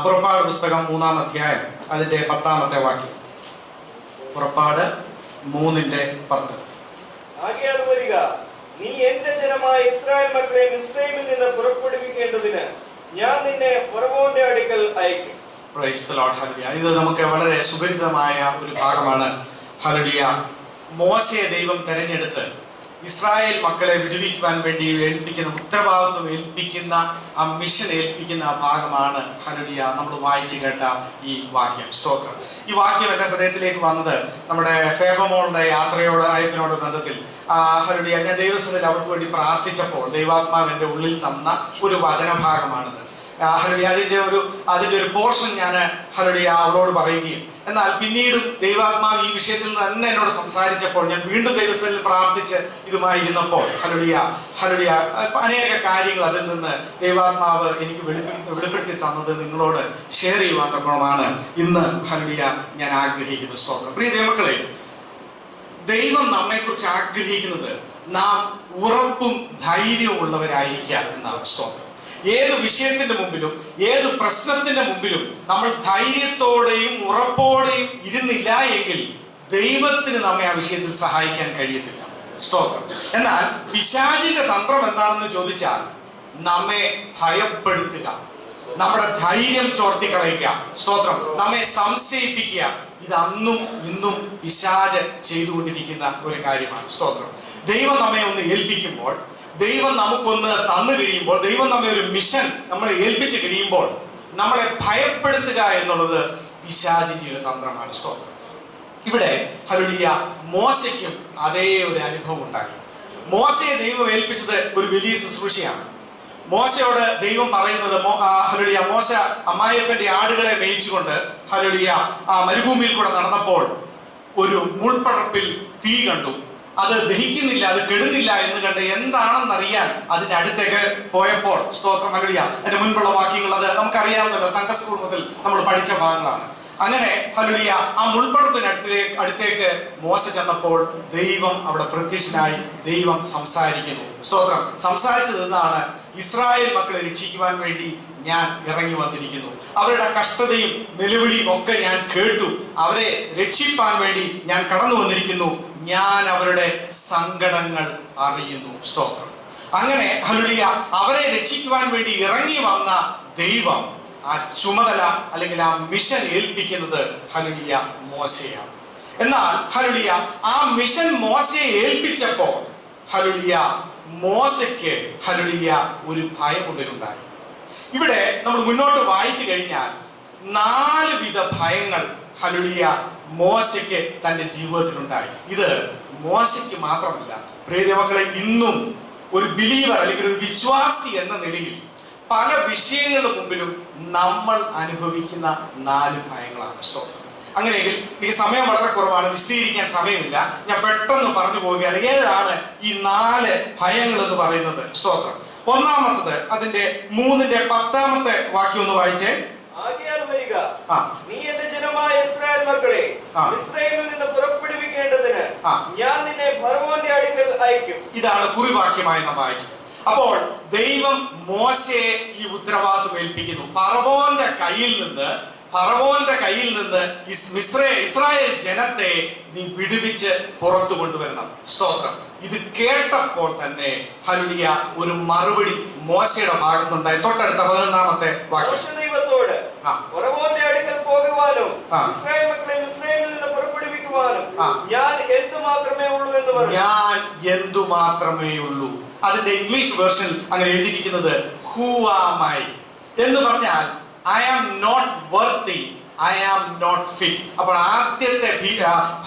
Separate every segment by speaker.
Speaker 1: പുറപ്പാട് പുസ്തകം മൂന്നാം അധ്യായം അതിന്റെ പത്താമത്തെ വാക്യം. പുറപ്പാട് മൂന്നിന്റെ പത്ത്.
Speaker 2: ആകയാൽ വരിക നീ എന്റെ ജനമായ ഇസ്രായേൽ മക്കളെ മിസ്രൈമിൽ നിന്ന് പുറപ്പെടുവിക്കേണ്ടതിന് ഞാൻ നിന്നെ ഫറവോന്റെ അടുക്കൽ അയക്കും.
Speaker 1: ഇത് നമുക്ക് വളരെ സുപരിതമായ ഒരു ഭാഗമാണ്. ഹലുഡിയ മോശയെ ദൈവം തെരഞ്ഞെടുത്ത് ഇസ്രായേൽ മക്കളെ വിടുവിക്കുവാൻ വേണ്ടി ഏൽപ്പിക്കുന്ന ഉത്തരവാദിത്വം ഏൽപ്പിക്കുന്ന ആ മിഷൻ ഏൽപ്പിക്കുന്ന ഭാഗമാണ് ഹലുഡിയ നമ്മൾ വായിച്ചു കേട്ട ഈ വാക്യം. സ്തോത്രം. ഈ വാക്യം എന്റെ ഹൃദയത്തിലേക്ക് വന്നത് നമ്മുടെ ഫേബമോളുടെ യാത്രയോട് അയപ്പിനോട് ബന്ധത്തിൽ. ആ ഹലുഡിയ ഞാൻ ദൈവസ്ഥയിൽ അവർക്ക് വേണ്ടി പ്രാർത്ഥിച്ചപ്പോൾ ദൈവാത്മാവ് എന്റെ ഉള്ളിൽ തന്ന ഒരു വചനഭാഗമാണിത്. ആ, ഹല്ലേലൂയ. അതിന്റെ ഒരു അതിന്റെ ഒരു പോർഷൻ ഞാൻ ഹലുലിയ അവളോട് പറയുകയും എന്നാൽ പിന്നീടും ദൈവാത്മാവ് ഈ വിഷയത്തിൽ തന്നെ എന്നോട് സംസാരിച്ചപ്പോൾ ഞാൻ വീണ്ടും ദൈവസ്ഥലിൽ പ്രാർത്ഥിച്ച് ഇതുമായിരുന്നപ്പോൾ ഹലുടിയ ഹലുടിയ അനേക കാര്യങ്ങൾ അതിൽ നിന്ന് ദൈവാത്മാവ് എനിക്ക് വെളിപ്പെടുത്തി തന്നത് നിങ്ങളോട് ഷെയർ ചെയ്യുവാൻ തക്കണമാണ് ഇന്ന് ഹലുടിയ ഞാൻ ആഗ്രഹിക്കുന്നു. സ്വപ്നം പ്രിയ ദൈവക്കളെ ദൈവം നമ്മെക്കുറിച്ച് ആഗ്രഹിക്കുന്നത് നാം ഉറപ്പും ധൈര്യവും ഉള്ളവരായിരിക്കാം എന്നാണ് സ്തോത്രം. ഏത് വിഷയത്തിന്റെ മുമ്പിലും ഏത് പ്രശ്നത്തിന്റെ മുമ്പിലും നമ്മൾ ധൈര്യത്തോടെയും ഉറപ്പോടെയും ഇരുന്നില്ല എങ്കിൽ ദൈവത്തിന് നമ്മെ ആ വിഷയത്തിൽ സഹായിക്കാൻ കഴിയത്തില്ല. സ്തോത്രം. എന്നാൽ പിശാചിന്റെ തന്ത്രം എന്താണെന്ന് ചോദിച്ചാൽ നമ്മെ ഭയപ്പെടുത്തുക. നമ്മുടെ ധൈര്യം ചോർത്തിക്കളയുക. സ്തോത്രം. നമ്മെ സംശയിപ്പിക്കുക. ഇത് അന്നും ഇന്നും പിശാജ് ചെയ്തുകൊണ്ടിരിക്കുന്ന ഒരു കാര്യമാണ്. സ്തോത്രം. ദൈവം നമ്മെ ഒന്ന് ഏൽപ്പിക്കുമ്പോൾ ദൈവം നമുക്കൊന്ന് തന്നു കഴിയുമ്പോൾ ദൈവം നമ്മെ ഒരു മിഷൻ നമ്മളെ ഏൽപ്പിച്ച് കഴിയുമ്പോൾ നമ്മളെ ഭയപ്പെടുത്തുക എന്നുള്ളത് പിശാചിന്റെ ഒരു തന്ത്രമാണ്. സ്തോത്രം ഇവിടെ ഹലുലിയ മോശയ്ക്കും അതേ ഒരു അനുഭവം ഉണ്ടായി. മോശയെ ദൈവം ഏൽപ്പിച്ചത് ഒരു വലിയ ശുശ്രൂഷയാണ്. മോശയോട് ദൈവം പറയുന്നത് ഹല്ലേലൂയ, മോശ അമ്മായിയപ്പന്റെ ആടുകളെ മേയിച്ചുകൊണ്ട് ഹലുലിയ ആ മരുഭൂമിയിൽ കൂടെ നടന്നപ്പോൾ ഒരു മുൾപ്പടർപ്പിൽ തീ കണ്ടു. അത് ദഹിക്കുന്നില്ല അത് കെടുന്നില്ല എന്ന് കണ്ട് എന്താണെന്നറിയാൻ അതിന്റെ അടുത്തേക്ക് പോയപ്പോൾ സ്തോത്രം ഹലുലിയ അതിന്റെ മുൻപുള്ള വാക്യങ്ങൾ അത് നമുക്കറിയാവുന്നല്ലോ. സൺഡേ സ്കൂൾ മുതൽ നമ്മൾ പഠിച്ച ഭാഗങ്ങളാണ്. അങ്ങനെ ഹലുലിയ ആ മുൾപ്പടപ്പിന് അടുത്തേക്ക് അടുത്തേക്ക് മോശ ചെന്നപ്പോൾ ദൈവം അവിടെ പ്രത്യക്ഷനായി ദൈവം സംസാരിക്കുന്നു. സ്തോത്രം. സംസാരിച്ചത് എന്താണ്? ഇസ്രായേൽ മക്കളെ രക്ഷിക്കുവാൻ വേണ്ടി ഞാൻ ഇറങ്ങി വന്നിരിക്കുന്നു. അവരുടെ കഷ്ടതയും നിലവിളിയും ഒക്കെ ഞാൻ കേട്ടു. അവരെ രക്ഷിപ്പാൻ വേണ്ടി ഞാൻ കടന്നു വന്നിരിക്കുന്നു. ഞാൻ അവരുടെ സങ്കടങ്ങൾ അറിയുന്നു. സ്തോത്രം. അങ്ങനെ ഹലുലിയ അവരെ രക്ഷിക്കുവാൻ വേണ്ടി ഇറങ്ങി വന്ന ദൈവം ആ ചുമതല അല്ലെങ്കിൽ ആ മിഷൻ ഏൽപ്പിക്കുന്നത് ഹലുലിയ മോശയാണ്. എന്നാൽ ഹലുലിയ ആ മിഷൻ മോശയെ ഏൽപ്പിച്ചപ്പോൾ ഹലുലിയ മോശയ്ക്ക് ഹലുലിയ ഒരു ഭയം ഉള്ളിലുണ്ടായി ഇവിടെ നമ്മൾ മുന്നോട്ട് വായിച്ചു കഴിഞ്ഞാൽ നാല് വിധ ഭയങ്ങൾ ഹലുലിയ മോശയ്ക്ക് തന്റെ ജീവിതത്തിലുണ്ടായി ഇത് മോശയ്ക്ക് മാത്രമല്ല പ്രിയമക്കളെ ഇന്നും ഒരു ബിലീവർ അല്ലെങ്കിൽ ഒരു വിശ്വാസി എന്ന നിലയിൽ പല വിഷയങ്ങളുടെ മുമ്പിലും നമ്മൾ അനുഭവിക്കുന്ന നാല് ഭയങ്ങളാണ്. സ്തോത്രം അങ്ങനെയെങ്കിൽ ഈ സമയം വളരെ കുറവാണ് വിശദീകരിക്കാൻ സമയമില്ല. ഞാൻ പെട്ടെന്ന് പറഞ്ഞു പോവുകയാണ്. ഏതാണ് ഈ നാല് ഭയങ്ങൾ എന്ന് പറയുന്നത്? സ്തോത്രം ഒന്നാമത്തത് അതിന്റെ മൂന്നിന്റെ പത്താമത്തെ വാക്യം ഒന്ന് വായിച്ചേ.
Speaker 2: നീ എന്റെ ജനമായ ഇസ്രായേൽ മക്കളെ നിന്ന് പുറപ്പെടുവിക്കേണ്ടതിന് ഞാൻ നിന്നെ ഫറവോന്റെ അടുക്കൽ അയക്കും.
Speaker 1: ഇതാണ് കുറിവാക്യമായി നാം വായിച്ചത്. അപ്പോൾ ദൈവം മോശയെ ഈ ഉത്തരവാദിത്വം ഏൽപ്പിക്കുന്നു. ഫറവോന്റെ കയ്യിൽ നിന്ന് ഫറവോന്റെ കയ്യിൽ നിന്ന് ഇസ് ഇസ്രായേൽ ജനത്തെ നീ വിടുവിച്ച് പുറത്തു കൊണ്ടുവരണം. സ്തോത്രം. ഇത് കേട്ടപ്പോൾ തന്നെ ഹലുലിയ ഒരു മറുപടി മോശയുടെ ഭാഗത്തുണ്ടായി തൊട്ടടുത്ത പതിനൊന്നാമത്തെ വാക്യം
Speaker 2: മോശ ദൈവത്തോട്
Speaker 1: ആ.
Speaker 2: ഫറവോന്റെ അടുക്കൽ പോകുവാനും
Speaker 1: ആ.
Speaker 2: ഇസ്രായേൽ മക്കളെ മിസ്രൈമിൽ നിന്ന് പുറപ്പെടുവിക്കുവാനും ഞാൻ എന്തു മാത്രമേ ഉള്ളൂ എന്ന് പറഞ്ഞു.
Speaker 1: ഞാൻ എന്തു മാത്രമേ ഉള്ളൂ അതിന്റെ ഇംഗ്ലീഷ് വേർഷൻ അങ്ങനെ എഴുതിയിരിക്കുന്നത് ഹൂ ആം ഐ എന്ന് പറഞ്ഞാൽ I am not worthy I am not fit അപ്പോൾ ആദ്യത്തെ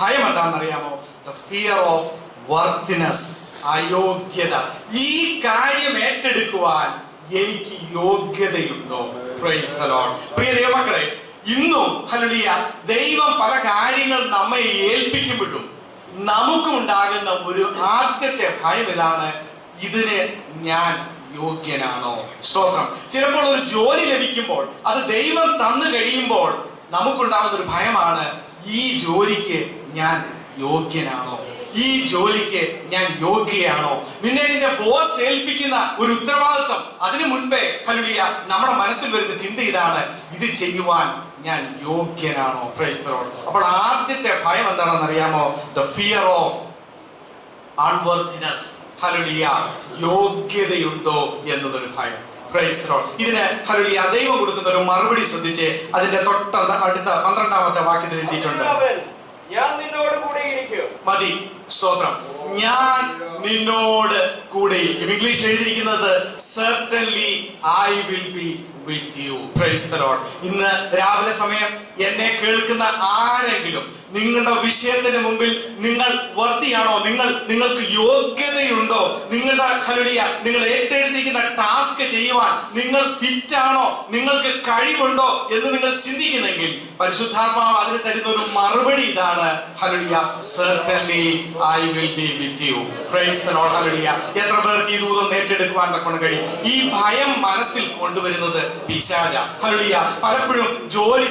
Speaker 1: ഭയം എന്താണെന്ന് അറിയാമോ ദ ഫിയർ ഓഫ് വർത്തിനെസ് അയോഗ്യത. ഈ കാര്യം ഏറ്റെടുക്കുവാൻ എനിക്ക് യോഗ്യതയുണ്ടോ? പ്രൈസ് ദ ലോർഡ് പ്രിയ ദൈവമക്കളെ ഇന്നും ഹല്ലേലൂയ ദൈവം പല കാര്യങ്ങൾ നമ്മെ ഏൽപ്പിക്കുമ്പോഴും നമുക്ക് ഉണ്ടാകുന്ന ഒരു ആദ്യത്തെ ഭയം ഇതാണ് ഇതിന് ഞാൻ യോഗ്യനാണോ? സ്തോത്രം. ചിലപ്പോൾ ഒരു ജോലി ലഭിക്കുമ്പോൾ അത് ദൈവം തന്നു കഴിയുമ്പോൾ നമുക്കുണ്ടാകുന്ന ഒരു ഭയമാണ് ഈ ജോലിക്ക് ഞാൻ യോഗ്യനാണോ? ഈ ജോലിക്ക് ഞാൻ യോഗ്യയാണോ? നിന്നെ നിന്റെ ബോസ് ഏൽപ്പിക്കുന്ന ഒരു ഉത്തരവാദിത്വം അതിനു മുൻപേ ഹലുലിയ നമ്മുടെ മനസ്സിൽ വരുന്ന ചിന്ത ഇതാണ് ഇത് ചെയ്യുവാൻ ഞാൻ യോഗ്യനാണോ? അപ്പോൾ ആദ്യത്തെ ഭയം എന്താണെന്ന് അറിയാമോ? The fear of unworthiness hallelujah യോഗ്യതയുണ്ടോ എന്നതൊരു ഭയം. ഇതിന് ഹലുലിയ ദൈവം കൊടുക്കുന്ന ഒരു മറുപടി ശ്രദ്ധിച്ച് അതിന്റെ തൊട്ട അടുത്ത പന്ത്രണ്ടാമത്തെ വാക്യത്തിൽ എഴുതിയിട്ടുണ്ട്. മതി സ്തോത്രം. ഞാൻ നിന്നോട് കൂടെ ഇരിക്കും. ഇംഗ്ലീഷിൽ എഴുതിയിരിക്കുന്നത് certainly I will be with you praise the lord ഇന്ന് രാവിലെ സമയം എന്നെ കേൾക്കുന്ന ആരെങ്കിലും നിങ്ങളുടെ വിഷയത്തിന് മുമ്പിൽ നിങ്ങൾ വർത്തിയാണോ നിങ്ങൾ നിങ്ങൾക്ക് യോഗ്യതയുണ്ടോ? നിങ്ങളുടെ ഹലുടിയ നിങ്ങൾ ഏറ്റെടുത്തിരിക്കുന്ന ടാസ്ക് ചെയ്യുവാൻ നിങ്ങൾ ഫിറ്റ് ആണോ? നിങ്ങൾക്ക് കഴിവുണ്ടോ എന്ന് നിങ്ങൾ ചിന്തിക്കുന്നെങ്കിൽ പരിശുദ്ധാത്മാവ് അതിന് തരുന്ന ഒരു മറുപടി ഇതാണ്. Hallelujah certainly I will be with you praise hallelujah എത്ര പേർക്ക് ഈ ദൂതം ഏറ്റെടുക്കുവാൻ തക്കൊണ്ട് കഴിയും? ഈ ഭയം മനസ്സിൽ കൊണ്ടുവരുന്നത് പിശാച. ഹലുടിയ പലപ്പോഴും ജോലി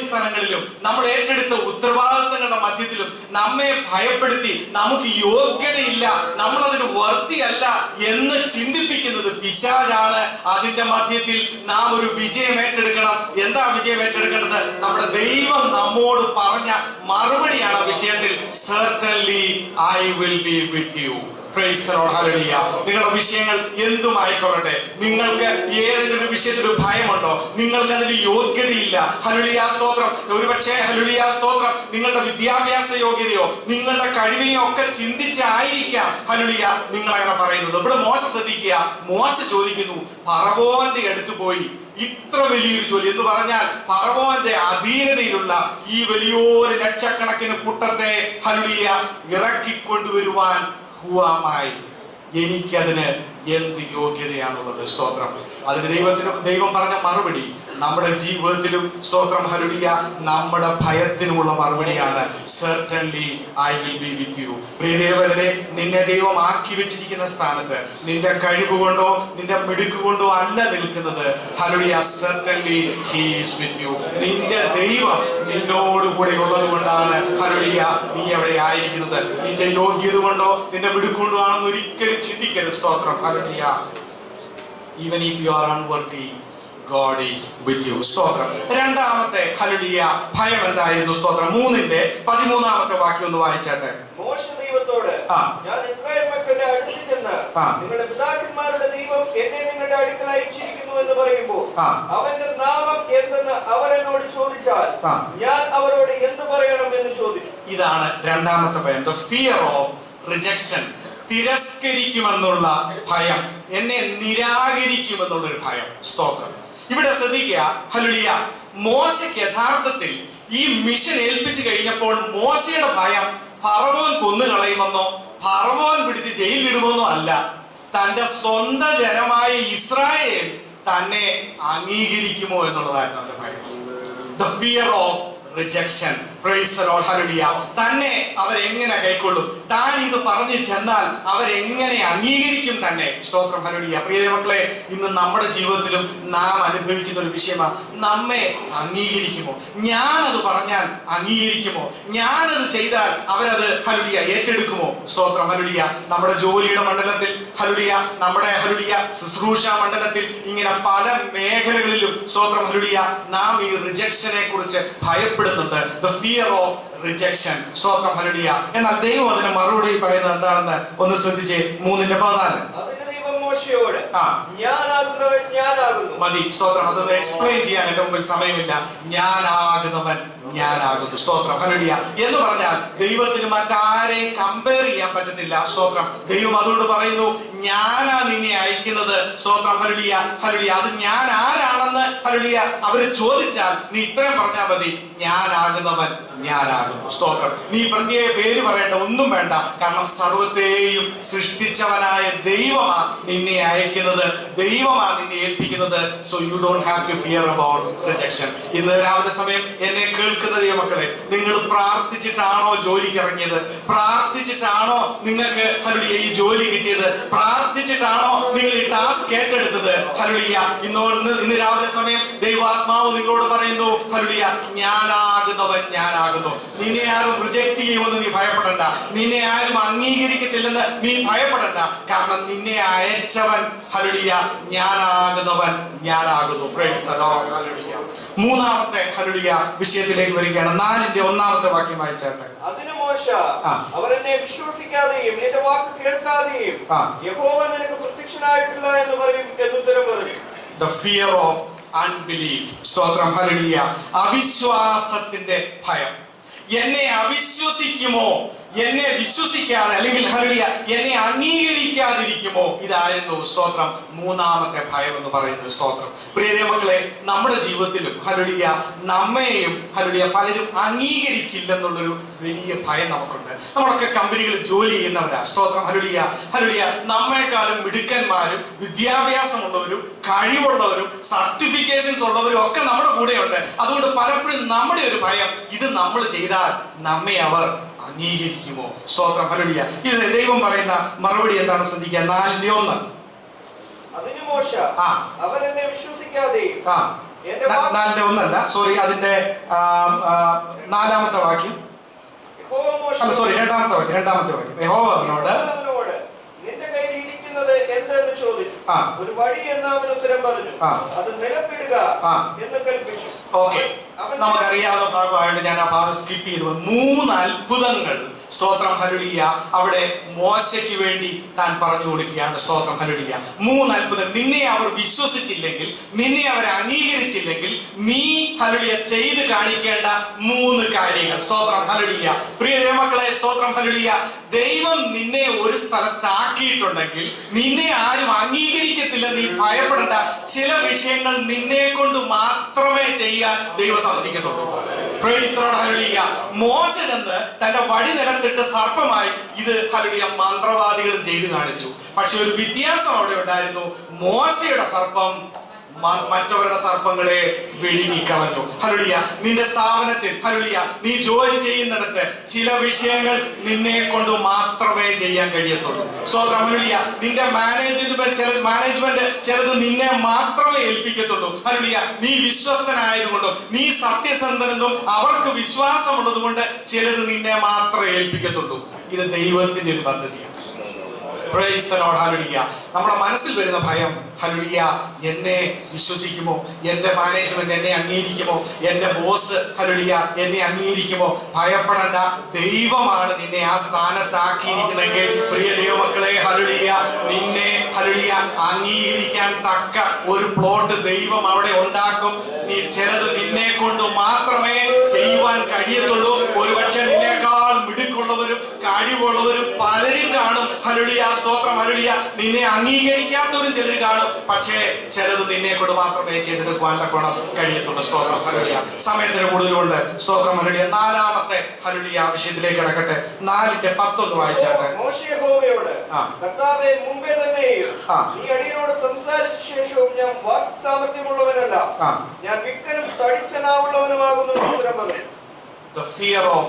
Speaker 1: സ്ഥലങ്ങളിലും നമ്മൾ ഏറ്റെടുത്ത ഉത്തരവാദിത്തങ്ങളുടെ മധ്യത്തിലും നമ്മെ ഭയപ്പെടുത്തി നമുക്ക് യോഗ്യതയില്ല നമ്മൾ അതിന് വർത്തിയല്ല എന്ന് ചിന്തിപ്പിക്കുന്നത് പിശാജാണ് അതിന്റെ മധ്യത്തിൽ നാം ഒരു വിജയം ഏറ്റെടുക്കണം. എന്താ വിജയം ഏറ്റെടുക്കേണ്ടത്? നമ്മുടെ ദൈവം നമ്മോട് പറഞ്ഞ മറുപടിയാണ് ആ വിഷയത്തിൽ. Certainly I will be with you നിങ്ങളുടെ വിഷയങ്ങൾ എന്തും ആയിക്കൊള്ളട്ടെ. നിങ്ങൾക്ക് ഏതെങ്കിലും വിഷയത്തിൽ ഒരു ഭയമുണ്ടോ? നിങ്ങൾക്ക് അതിന് യോഗ്യതയില്ല. ഹലുലിയ സ്തോത്രം. ഒരുപക്ഷെ ഹലുലിയ സ്തോത്രം. നിങ്ങളുടെ വിദ്യാഭ്യാസ യോഗ്യതയോ നിങ്ങളുടെ കഴിവിനെയോ ഒക്കെ ചിന്തിച്ചായിരിക്കാം. ഹലുലിയ നിങ്ങൾ അങ്ങനെ പറയുന്നത്. ഇവിടെ മോശ ശ്രദ്ധിക്കുക. മോശ ചോദിക്കുന്നു. പറവോന്റെ അടുത്ത് പോയി. ഇത്ര വലിയൊരു ജോലി. എന്ന് പറഞ്ഞാൽ പറവോന്റെ അധീനതയിലുള്ള ഈ വലിയൊരു ലക്ഷക്കണക്കിന് കൂട്ടത്തെ ഹലുലിയ ഇറക്കിക്കൊണ്ടുവരുവാൻ ഹുവാമായി എനിക്കതിന് എന്ത് യോഗ്യതയാണുള്ളത് സ്തോത്രം. അതിന് ദൈവത്തിന് ദൈവം പറഞ്ഞ മറുപടി നമ്മുടെ ജീവിതത്തിലും സ്തോത്രം ഹരുടിയ നമ്മുടെ ഭയത്തിനുള്ള മറുപടിയാണ് certainly I will be with you പ്രിയദേവരെ നിന്നെ ദൈവം ആക്കി വെച്ചിരിക്കുന്ന സ്ഥാനത്ത് നിന്റെ കഴിവ് കൊണ്ടോ നിന്റെ മിടുക്ക് കൊണ്ടോ അല്ല നിൽക്കുന്നത്. ഹരുടിയ he is with you. നിന്റെ ദൈവം നിന്നോട് കൂടെ ഉള്ളത് കൊണ്ടാണ് ഹരുടിയ നീ അവിടെ ആയിരിക്കുന്നത്. നിന്റെ യോഗ്യത കൊണ്ടോ നിന്റെ മിടുക്ക് കൊണ്ടോ ആണെന്ന് ഒരിക്കലും ചിന്തിക്കരുത്. സ്തോത്രം hallelujah even if you are unworthy God is with you സ്തോത്രം. രണ്ടാമത്തെ ഹലുലിയ ഭയം എന്തായിരുന്നു? സ്തോത്രം. മൂന്നിന്റെ പതിമൂന്നാമത്തെ വാക്യം ഒന്ന് വായിച്ചാട്ടെ.
Speaker 2: ഞാൻ ഇസ്രായേൽ മക്കളുടെ അടുത്ത് ചെന്ന്
Speaker 1: ആ.
Speaker 2: നിങ്ങളുടെ പിതാക്കന്മാരുടെ ദൈവം എന്നെ നിങ്ങളുടെ അടുക്കൽ അയച്ചിരിക്കുന്നു എന്ന് പറയുമ്പോൾ. അവന്റെ നാമം എന്തെന്ന് അവർ എന്നോട് ചോദിച്ചാൽ ഞാൻ അവരോട് എന്ത് പറയണം എന്ന് ചോദിച്ചു.
Speaker 1: ഇതാണ് രണ്ടാമത്തെ ഭയം. ദ ഫിയർ ഓഫ് റിജക്ഷൻ തിരസ്കരിക്കുമെന്നുള്ള ഭയം. എന്നെ നിരാകരിക്കുമെന്നുള്ള ഒരു ഭയം. സ്തോത്രം. ഇവിടെ ശ്രദ്ധിക്കുക. ഹലുലിയ മോശയ്ക്ക് യഥാർത്ഥത്തിൽ ഈ മിഷൻ ഏൽപ്പിച്ചു കഴിഞ്ഞപ്പോൾ മോശയുടെ ഭയം ഫറവോൻ കൊന്നുകളയുമെന്നോ ഫറവോൻ പിടിച്ച് ജയിലിലിടുമെന്നോ അല്ല. തന്റെ സ്വന്തം ജനമായ ഇസ്രായേൽ തന്നെ അംഗീകരിക്കുമോ എന്നുള്ളതായിരുന്നു അവരുടെ ഭയം. ദ ഫിയർ ഓഫ് റിജക്ഷൻ തന്നെ അവരെങ്ങനെ കൈക്കൊള്ളും? താൻ ഇത് പറഞ്ഞു ചെന്നാൽ അവരെങ്ങനെ അംഗീകരിക്കും തന്നെ? സ്തോത്രം ഹലുടിയ പ്രിയ മക്കളെ ഇന്ന് നമ്മുടെ ജീവിതത്തിലും നാം അനുഭവിക്കുന്ന ഒരു വിഷയമാണ് നമ്മെ അംഗീകരിക്കുമോ? ഞാനത് പറഞ്ഞാൽ അംഗീകരിക്കുമോ? ഞാനത് ചെയ്താൽ അവരത് ഹലുടിയ ഏറ്റെടുക്കുമോ? സ്തോത്രം ഹലുടിയ നമ്മുടെ ജോലിയുടെ മണ്ഡലത്തിൽ ഹലുടിയ നമ്മുടെ ഹലുടിയ ശുശ്രൂഷ മണ്ഡലത്തിൽ ഇങ്ങനെ പല മേഖലകളിലും സ്തോത്രം ഹലുടിയ നാം ഈ റിജക്ഷനെ കുറിച്ച് ഭയപ്പെടുന്നുണ്ട്. ഫിയർ ഓഫ് റിജക്ഷൻ സ്തോത്രം ഹരടിയ എന്നാൽ ദൈവം അതിന് മറുപടി പറയുന്നത് എന്താണെന്ന് ഒന്ന് ശ്രദ്ധിച്ച്. മൂന്നിന്റെ പതിനാല്. മതി. സ്തോത്രം. എക്സ്പ്ലെയിൻ ചെയ്യാൻ എന്റെ മുമ്പിൽ സമയമില്ല. ഞാനാകുന്നവൻ ഞാനാകുന്നു. സ്തോത്രം. ഹലുടിയ എന്ന് പറഞ്ഞാൽ ദൈവത്തിന് മറ്റാരെയും കമ്പയർ ചെയ്യാൻ പറ്റത്തില്ല സ്തോത്രം. ദൈവം അതുകൊണ്ട് പറയുന്നു ഞാനാ നിന്നെ അയക്കുന്നത്. സ്തോത്രം. ഹലുടിയ ഹലുടിയ അത് ഞാൻ ആരാണെന്ന് ഹലുടിയ അവർ ചോദിച്ചാൽ നീ ഇത്രയും പറഞ്ഞാൽ മതി. ഞാനാകുന്നവൻ ഞാനാകുന്നു. സ്തോത്രം. നീ പ്രത്യേക പേര് പറയേണ്ട ഒന്നും വേണ്ട. കാരണം സർവത്തെയും സൃഷ്ടിച്ചവനായ ദൈവമാ നിന്നെ അയക്കുന്നത്. ദൈവമാ നിന്നെ ഏൽപ്പിക്കുന്നത്. So you don't have to fear about rejection ഇന്ന് രാവിലെ സമയം എന്നെ കേൾക്കുന്ന ദൈവമക്കളെ നിങ്ങൾ പ്രാർത്ഥിച്ചിട്ടാണോ ജോലിക്ക് ഇറങ്ങിയത്? പ്രാർത്ഥിച്ചിട്ടാണോ നിങ്ങൾക്ക് ഹലുടിയ ഈ ജോലി കിട്ടിയത്? പ്രാർത്ഥിച്ചിട്ടാണോ നിങ്ങൾ ഈ ടാസ്ക് ഏറ്റെടുത്തത്? ഇന്നോ ഇന്ന് ഇന്ന് രാവിലെ സമയം ദൈവാത്മാവ് നിങ്ങളോട് പറയുന്നു ഹലുടിയ ഞാനാകുന്നവൻ ഞാനാകുന്നു. നിന്നെ ആരും റിജക്ട് ചെയ്യുമെന്ന് നീ ഭയപ്പെടണ്ട. നിന്നെ ആരും അംഗീകരിക്കത്തില്ലെന്ന് നീ ഭയപ്പെടണ്ട. കാരണം നിന്നെ അയച്ചവൻ ഹലുടിയ ഞാനാകുന്നവൻ ഞാനാകുന്നു. മൂന്നാമത്തെ ഹലുടിയ വിഷയത്തിലേക്ക് വരികയാണ്. നാലിന്റെ ഒന്നാമത്തെ വാക്യം വായിച്ചാട്ടെ.
Speaker 2: അതിന് മോശ. അവർ എന്നെ വിശ്വസിക്കാതെയും നിന്റെ വാക്ക് കേൾക്കാതെയും. യഹോവ നിനക്ക് പ്രത്യക്ഷനായിട്ടില്ല എന്ന് പറയും എന്നുത്തരം പറയും.
Speaker 1: The ഫിയർ ഓഫ് അൺബിലീഫ് സ്തോത്രം. ഹല്ലേലൂയ. അവിശ്വാസത്തിന്റെ ഭയം. എന്നെ അവിശ്വസിക്കുമോ? എന്നെ വിശ്വസിക്കാതെ. അല്ലെങ്കിൽ ഹല്ലേലൂയ എന്നെ അംഗീകരിക്കാതിരിക്കുമോ ഇതായിരുന്നു സ്തോത്രം. മൂന്നാമത്തെ ഭയം എന്ന് പറയുന്നത് സ്തോത്രം. പ്രിയതേ മക്കളെ നമ്മുടെ ജീവിതത്തിലും ഹരുടിയ നമ്മയെയും ഹരുടിയ പലരും അംഗീകരിക്കില്ലെന്നുള്ളൊരു വലിയ ഭയം നമുക്കുണ്ട്. നമ്മളൊക്കെ കമ്പനികളിൽ ജോലി ചെയ്യുന്നവരാ. സ്തോത്രം ഹരുടിയ ഹരുടിയ നമ്മളെക്കാളും മിടുക്കന്മാരും വിദ്യാഭ്യാസമുള്ളവരും കഴിവുള്ളവരും സർട്ടിഫിക്കേഷൻസ് ഉള്ളവരും ഒക്കെ നമ്മുടെ കൂടെയുണ്ട്. അതുകൊണ്ട് പലപ്പോഴും നമ്മുടെ ഒരു ഭയം ഇത് നമ്മൾ ചെയ്താൽ നമ്മെ അവർ അംഗീകരിക്കുമോ സ്തോത്രം ഹലുടിയ ഇത് ദൈവം പറയുന്ന മറുപടി എന്താണ് ശ്രദ്ധിക്കുക? നാലിന്റെ ഒന്ന്
Speaker 2: അതിന് മോശ.
Speaker 1: ആ.
Speaker 2: അവർ എന്നെ വിശ്വസിക്കാതെ
Speaker 1: നാലിന്റെ ഒന്നല്ല സോറി അതിന്റെ നാലാമത്തെ വാക്യം. അല്ല സോറി രണ്ടാമത്തെ വാക്യം രണ്ടാമത്തെ വാക്യം. യഹോവ അവനോട്
Speaker 2: ഒരു വഴി എന്ന് അവൻ ഉത്തരം പറഞ്ഞു. അത് നിലത്തിടുക എന്ന് കൽപ്പിച്ചു.
Speaker 1: ഓക്കെ നമുക്കറിയാവുന്ന ഭാഗമായിട്ട് ഞാൻ ആ ഭാഗം സ്കിപ്പ് ചെയ്തു. മൂന്ന് അത്ഭുതങ്ങൾ. സ്തോത്രം ഹരുളിയ അവിടെ മോശയ്ക്ക് വേണ്ടി താൻ പറഞ്ഞു കൊടുക്കുകയാണ് സ്തോത്രം ഹരുളിയ മൂന്ന് അത്ഭുതം നിന്നെ അവർ വിശ്വസിച്ചില്ലെങ്കിൽ നിന്നെ അവർ അംഗീകരിച്ചില്ലെങ്കിൽ നീ ഹരുളിയ ചെയ്ത് കാണിക്കേണ്ട മൂന്ന് കാര്യങ്ങൾ. സ്തോത്രം ഹരുളിയ പ്രിയ മക്കളെ സ്തോത്രം ഹരുളിയ ദൈവം നിന്നെ ഒരു സ്ഥലത്താക്കിയിട്ടുണ്ടെങ്കിൽ നിന്നെ ആരും അംഗീകരിക്കത്തില്ല നീ ഭയപ്പെടേണ്ട. ചില വിഷയങ്ങൾ നിന്നെ കൊണ്ട് മാത്രമേ ചെയ്യാൻ ദൈവം സമ്മതിക്കത്തുള്ളൂ. മോശ ചെന്ന് തന്റെ വടി നിലത്തിട്ട് സർപ്പമായി ഇത് ഹലുടിയ മന്ത്രവാദികളും ചെയ്തു കാണിച്ചു. പക്ഷെ ഒരു വ്യത്യാസം അവിടെ ഉണ്ടായിരുന്നു. മോശയുടെ സർപ്പം മറ്റവരുടെ സർപ്പങ്ങളെ വിഴുങ്ങിക്കളഞ്ഞു ഹരുളിയ നിന്റെ സ്ഥാപനത്തിൽ ഹരുളിയ നീ ജോലി ചെയ്യുന്നിടത്ത് ചില വിഷയങ്ങൾ നിന്നെ കൊണ്ട് മാത്രമേ ചെയ്യാൻ കഴിയത്തുള്ളൂ. സ്വതം ഹരുളിയ നിന്റെ മാനേജ്മെന്റ് ചില മാനേജ്മെന്റ് ചിലത് നിന്നെ മാത്രമേ ഏൽപ്പിക്കത്തുള്ളൂ. ഹരുളിയ നീ വിശ്വസ്തനായതുകൊണ്ടും നീ സത്യസന്ധനെന്നും അവർക്ക് വിശ്വാസമുള്ളതുകൊണ്ട് ചിലത് നിന്നെ മാത്രമേ ഏൽപ്പിക്കത്തുള്ളൂ. ഇത് ദൈവത്തിന്റെ ഒരു പദ്ധതിയാണ്. നമ്മുടെ മനസ്സിൽ വരുന്ന ഭയം ഹലുലിയ എന്നെ വിശ്വസിക്കുമോ? എന്റെ മാനേജ്മെന്റ് എന്നെ അംഗീകരിക്കുമോ? എന്റെ ബോസ് ഹലുലിയ എന്നെ അംഗീകരിക്കുമോ? ഭയപ്പെടേണ്ട ദൈവമാണ് നിന്നെ ആ സ്ഥാനത്താക്കിയിരിക്കുന്നെങ്കിൽ പ്രിയ ദൈവമക്കളെ ഹലുലിയ നിന്നെ ഹലുലിയ അംഗീകരിക്കാൻ തക്ക ഒരു പ്ലോട്ട് ദൈവം അവിടെ ഉണ്ടാക്കും. നീ ചിലത് നിന്നെ കൊണ്ട് മാത്രമേ ചെയ്യുവാൻ കഴിയത്തുള്ളൂ. ഒരുപക്ഷെ നിന്നേക്കാൾ മിടുക്കുള്ളവരും കഴിവുള്ളവരും പലരും കാണും. ഹലുളിയ സ്തോത്രം ഹലുളിയ നിന്നെ അംഗീകരിക്കാത്തവരും ചിലർ കാണും. പക്ഷേ ചിലത് നിന്നെ കൊണ്ട് മാത്രമേ ചെയ്തെടുക്കുവാൻ തക്കോണം കഴിയത്തുള്ളൂ. സ്തോത്രം ഹലുളിയ സമയത്തിന് കൂടുതലുണ്ട്. സ്തോത്രം ഹലുളിയ നാലാമത്തെ ഹലുളിയ വിഷയത്തിലേക്ക് കിടക്കട്ടെ. നാലിന്റെ പത്തൊന്ന് വായിച്ചാട്ടെ.
Speaker 2: മുമ്പേ
Speaker 1: തന്നെ.
Speaker 2: നീ അടിയനോട് സംസാരിച്ച ശേഷവും ഞാൻ വാക് സാമർഥ്യമുള്ളവനല്ല ഞാൻ വിക്കനും തടിച്ചനാവുള്ളവനുമാകുന്നു
Speaker 1: the fear of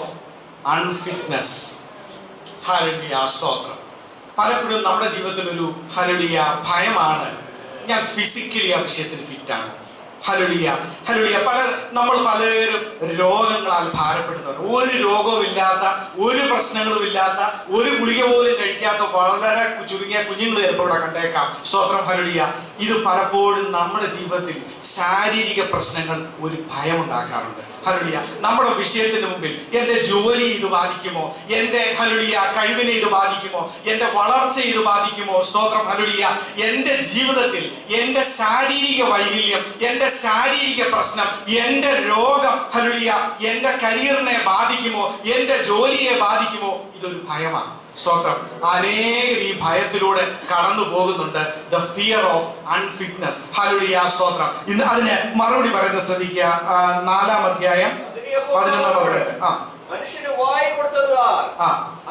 Speaker 1: unfitness ഹലുലിയ സ്തോത്രം. പലപ്പോഴും നമ്മുടെ ജീവിതത്തിൽ ഒരു ഹലുലിയ ഭയമാണ്. ഞാൻ ഫിസിക്കലി ആ വിഷയത്തിന് ഫിറ്റാണ് ഹലുലിയ ഹലുലിയ പല നമ്മൾ പലരും രോഗങ്ങളാൽ ഭാരപ്പെടുന്നവർ. ഒരു രോഗവും ഇല്ലാത്ത ഒരു പ്രശ്നങ്ങളും ഇല്ലാത്ത ഒരു ഗുളിക പോലും കഴിക്കാത്ത വളരെ ചുരുങ്ങിയ കുഞ്ഞുങ്ങൾ ചിലപ്പോൾ ഇവിടെ കണ്ടേക്കാം. സ്തോത്രം ഹലുലിയ ഇത് പലപ്പോഴും നമ്മുടെ ജീവിതത്തിൽ ശാരീരിക പ്രശ്നങ്ങൾ ഒരു ഭയം ഉണ്ടാക്കാറുണ്ട് ഹലുലിയ നമ്മുടെ വിഷയത്തിന് മുമ്പിൽ എന്റെ ജോലി ഇത് ബാധിക്കുമോ? എന്റെ ഹലുലിയ കഴിവിനെ ഇത് ബാധിക്കുമോ? എന്റെ വളർച്ച ഇത് ബാധിക്കുമോ? സ്തോത്രം ഹലുലിയ എന്റെ ജീവിതത്തിൽ എന്റെ ശാരീരിക വൈകല്യം എന്റെ ശാരീരിക പ്രശ്നം എന്റെ രോഗം ഹലുലിയ എന്റെ കരിയറിനെ ബാധിക്കുമോ? എന്റെ ജോലിയെ ബാധിക്കുമോ? ഇതൊരു ഭയമാണ്. സ്തോത്രം അനേകർ ഈ ഭയത്തിലൂടെ കടന്നു പോകുന്നുണ്ട്. The fear of unfitness hallelujah സ്തോത്രം ഇന്ന് അതിന് മറുപടി പറയുന്നത് ശ്രദ്ധിക്കുക നാലാം അധ്യായം പതിനൊന്നാം പതിനെട്ട് ആ.
Speaker 2: മനുഷ്യന് വായി കൊടുത്തത്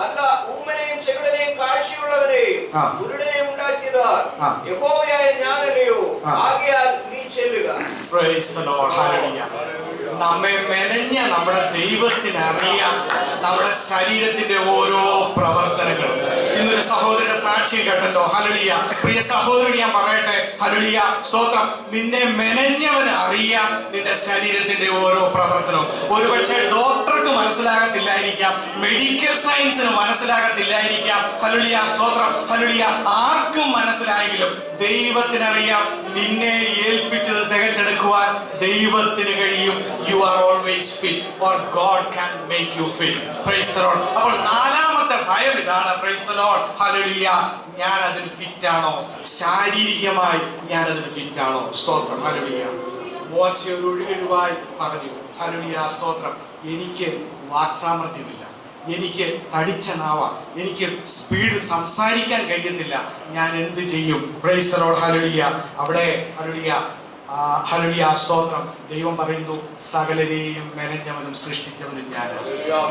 Speaker 2: അല്ല ഉമ്മനെയും ചെകിടനെയും കാഴ്ചയുള്ളവരെയും ഉണ്ടാക്കിയത് യഹോവയായ ഞാനല്ലയോ. ആകയാൽ നീ ചെല്ലുക.
Speaker 1: നമ്മെ മെനഞ്ഞ നമ്മുടെ ദൈവത്തിന് അറിയാം നമ്മുടെ ശരീരത്തിന്റെ ഓരോ പ്രവർത്തനങ്ങളും. ഇന്നൊരു സഹോദരിയുടെ സാക്ഷ്യം കേട്ടല്ലോ. ഹലുളിയ പ്രിയ സഹോദരി ഞാൻ പറയട്ടെ. ഹലുളിയ സ്തോത്രം. നിന്നെ മെനഞ്ഞവന് അറിയാം നിന്റെ ശരീരത്തിന്റെ ഓരോ പ്രവർത്തനവും. ഒരുപക്ഷെ ഡോക്ടർക്ക് മനസ്സിലാകത്തില്ലായിരിക്കാം. മെഡിക്കൽ സയൻസിന് മനസ്സിലാകത്തില്ലായിരിക്കാം. ഹലുളിയ സ്തോത്രം. ഹലുളിയ ആർക്കും മനസ്സിലായെങ്കിലും ദൈവത്തിനറിയാം നിന്നെ ഏൽപ്പിച്ചത് തികച്ചെടുക്കുവാൻ ദൈവത്തിന് കഴിയും. You are always fit or God can make you fit അപ്പോൾ നാലാമത്തെ ഭയം ഇതാണ്. ഞാൻ അതിന് ഫിറ്റ് ആണോ ശാരീരികമായി ഞാൻ അതിന് ഫിറ്റ് ആണോ സ്തോത്രം. ഹല്ലേലൂയ മോശ ഒരു ഒഴുകരുവായി പറഞ്ഞു. ഹല്ലേലൂയ സ്തോത്രം. എനിക്ക് വാക്സാമർത്ഥ്യമില്ല എനിക്ക് തടിച്ച നാവ. എനിക്ക് സ്പീഡ് സംസാരിക്കാൻ കഴിയുന്നില്ല ഞാൻ എന്ത് ചെയ്യും? പ്രൈസ് ഹല്ലേലൂയ അവിടെ ഹലുലിയ ആ, ഹല്ലേലൂയ സ്തോത്രം. ദൈവം പറയുന്നു സകലരെയും മെനഞ്ഞവനും സൃഷ്ടിച്ചവനും ഞാൻ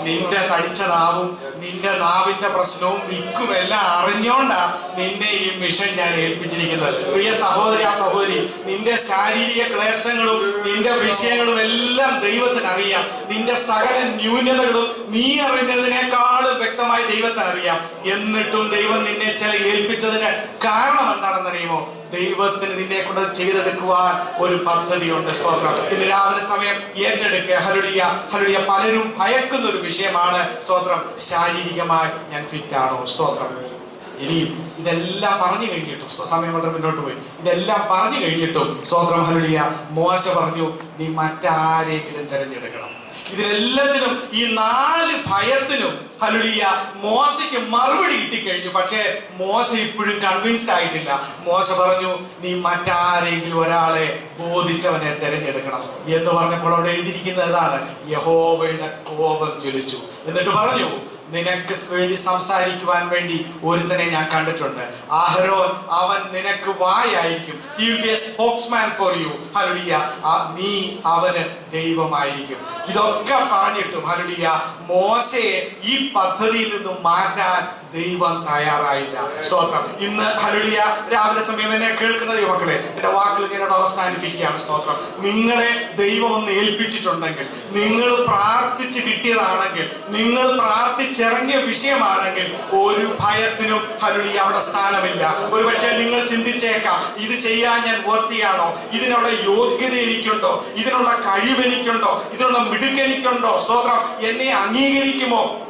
Speaker 1: നിന്റെ തടിച്ച നാവും നിന്റെ നാവിന്റെ പ്രശ്നവും മിക്കും എല്ലാം അറിഞ്ഞോണ്ടാ നിന്നെ ഈ മിഷൻ ഞാൻ ഏൽപ്പിച്ചിരിക്കുന്നത്. പ്രിയ സഹോദരി ആ സഹോദരി നിന്റെ ശാരീരിക ക്ലേശങ്ങളും നിന്റെ വിഷയങ്ങളും എല്ലാം ദൈവത്തിന് അറിയാം നിന്റെ സകല ന്യൂനതകളും നീ അറിഞ്ഞതിനേക്കാളും വ്യക്തമായി ദൈവത്തിന് അറിയാം എന്നിട്ടും ദൈവം നിന്നെ ചില ഏൽപ്പിച്ചതിന് കാരണം എന്താണെന്ന് അറിയുമോ ദൈവത്തിന് നിന്നെ കൊണ്ട് ചെയ്തെടുക്കുവാൻ ഒരു പദ്ധതിയുണ്ട്. സ്തോത്രം. ഇന്ന് രാവിലെ സമയം ഏറ്റെടുക്കുക. ഹരുടിയ ഹരുടിയ പലരും ഭയക്കുന്ന ഒരു വിഷയമാണ് സ്തോത്രം. ശാരീരികമായി ഞാൻ ഫിറ്റ് ആണോ സ്തോത്രം. ഇനിയും ഇതെല്ലാം പറഞ്ഞു കഴിഞ്ഞിട്ടും സമയം വളരെ മുന്നോട്ട് പോയി. ഇതെല്ലാം പറഞ്ഞു കഴിഞ്ഞിട്ടും സ്തോത്രം ഹരുടിയ മോശ പറഞ്ഞു. നീ മറ്റാരെങ്കിലും തിരഞ്ഞെടുക്കണം. ഇതിനെല്ലാത്തിനും ഈ നാല് ഭയത്തിനും ഹലുലിയ മോശയ്ക്ക് മറുപടി കിട്ടിക്കഴിഞ്ഞു. പക്ഷേ മോശ ഇപ്പോഴും കൺവിൻസ്ഡ് ആയിട്ടില്ല. മോശ പറഞ്ഞു നീ മറ്റാരെങ്കിലും ഒരാളെ ബോധിച്ചവനെ തിരഞ്ഞെടുക്കണം. എന്ന് പറഞ്ഞപ്പോൾ അവിടെ എഴുതിയിരിക്കുന്നത് ഇതാണ് യഹോവയുടെ കോപം ജ്വലിച്ചു. എന്നിട്ട് പറഞ്ഞു നിനക്ക് വേണ്ടി സംസാരിക്കുവാൻ വേണ്ടി ഒരുത്തനെ ഞാൻ കണ്ടിട്ടുണ്ട്. ആഹരോൻ അവൻ നിനക്ക് വായായിരിക്കും. He will be a spokesman for you hallelujah. ആ നീ അവന് ദൈവമായിരിക്കും. ഇതൊക്കെ പറഞ്ഞിട്ടും ഹല്ലേലൂയ മോശയെ ഈ പദ്ധതിയിൽ നിന്നും മാറ്റാൻ ദൈവം തയ്യാറായില്ല. സ്തോത്രം. ഇന്ന് ഹലുലിയ രാവിലെ സമയം എന്നെ കേൾക്കുന്ന ദൈവമക്കളെ എന്റെ വാക്കുകൾ ഞാനോട് അവസാനിപ്പിക്കുകയാണ് സ്തോത്രം. നിങ്ങളെ ദൈവം ഒന്ന് ഏൽപ്പിച്ചിട്ടുണ്ടെങ്കിൽ നിങ്ങൾ പ്രാർത്ഥിച്ച് കിട്ടിയതാണെങ്കിൽ നിങ്ങൾ പ്രാർത്ഥിച്ചിറങ്ങിയ വിഷയമാണെങ്കിൽ ഒരു ഭയത്തിനും ഹലുലിയ അവിടെ സ്ഥാനമില്ല. ഒരു പക്ഷേ നിങ്ങൾ ചിന്തിച്ചേക്കാം ഇത് ചെയ്യാൻ ഞാൻ ഓർത്തിയാണോ ഇതിനുള്ള യോഗ്യത എനിക്കുണ്ടോ? ഇതിനുള്ള കഴിവ് എനിക്കുണ്ടോ? ഇതിനുള്ള മിടുക്ക് എനിക്കുണ്ടോ? സ്തോത്രം. എന്നെ അംഗീകരിക്കുമോ?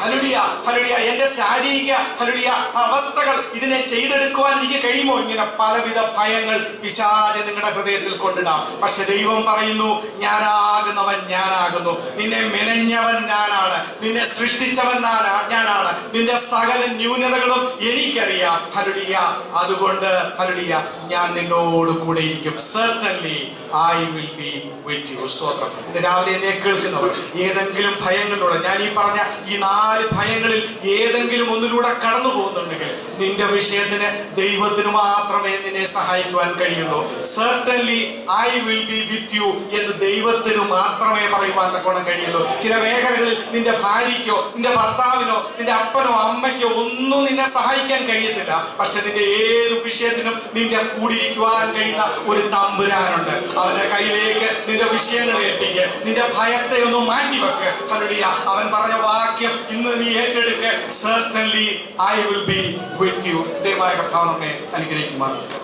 Speaker 1: ഹലുടിയ ഹലുടിയ എന്റെ ശാരീരിക ഹലുടിയ അവസ്ഥകൾ ഇതിനെ ചെയ്തെടുക്കുവാൻ എനിക്ക് കഴിയുമോ? ഇങ്ങനെ പലവിധ ഭയങ്ങൾ വിശാല നിങ്ങളുടെ ഹൃദയത്തിൽ കൊണ്ടിടാം. പക്ഷെ ദൈവം പറയുന്നു ഞാനാകുന്നവൻ ഞാനാകുന്നു. നിന്നെ മെനഞ്ഞവൻ ഞാനാണ്. നിന്നെ സൃഷ്ടിച്ചവൻ ഞാനാ- ഞാനാണ്. നിന്റെ സകല ന്യൂനതകളും എനിക്കറിയാം. ഹലുടിയ അതുകൊണ്ട് ഹലുടിയ ഞാൻ നിന്നോട് കൂടെ ഇരിക്കും. Certainly I will be with you സ്തോത്രം. ഇന്ന് രാവിലെ എന്നെ കേൾക്കുന്നവർ ഏതെങ്കിലും ഭയങ്ങളിലൂടെ ഞാൻ ഈ പറഞ്ഞ ഈ നാല് ഭയങ്ങളിൽ ഏതെങ്കിലും ഒന്നിലൂടെ കടന്നു പോകുന്നുണ്ടെങ്കിൽ നിന്റെ വിഷയത്തിന് ദൈവത്തിന് മാത്രമേ നിന്നെ സഹായിക്കുവാൻ കഴിയുള്ളൂ. Certainly I will be with you എന്ന് ദൈവത്തിന് മാത്രമേ പറയുവാൻ തക്കോണം കഴിയുള്ളൂ. ചില മേഖലകളിൽ നിന്റെ ഭാര്യയ്ക്കോ നിന്റെ ഭർത്താവിനോ നിന്റെ അപ്പനോ അമ്മയ്ക്കോ ഒന്നും നിന്നെ സഹായിക്കാൻ കഴിയത്തില്ല പക്ഷെ നിന്റെ ഏത് വിഷയത്തിനും നിന്റെ കൂടിയിരിക്കുവാൻ കഴിയുന്ന ഒരു തമ്പുരാനുണ്ട്. അവന്റെ കയ്യിലേക്ക് നിന്റെ വിഷയങ്ങൾ ഏൽപ്പിക്കുക നിന്റെ ഭയത്തെ ഒന്ന് മാറ്റിവെക്ക്. ഹല്ലേലൂയ. അവൻ പറഞ്ഞ വാക്യം ഇന്ന് നീ ഏറ്റെടുക്ക് certainly I will be with you ദയവായ കർത്താവ് നമ്മെ അനുഗ്രഹിക്കുമാർ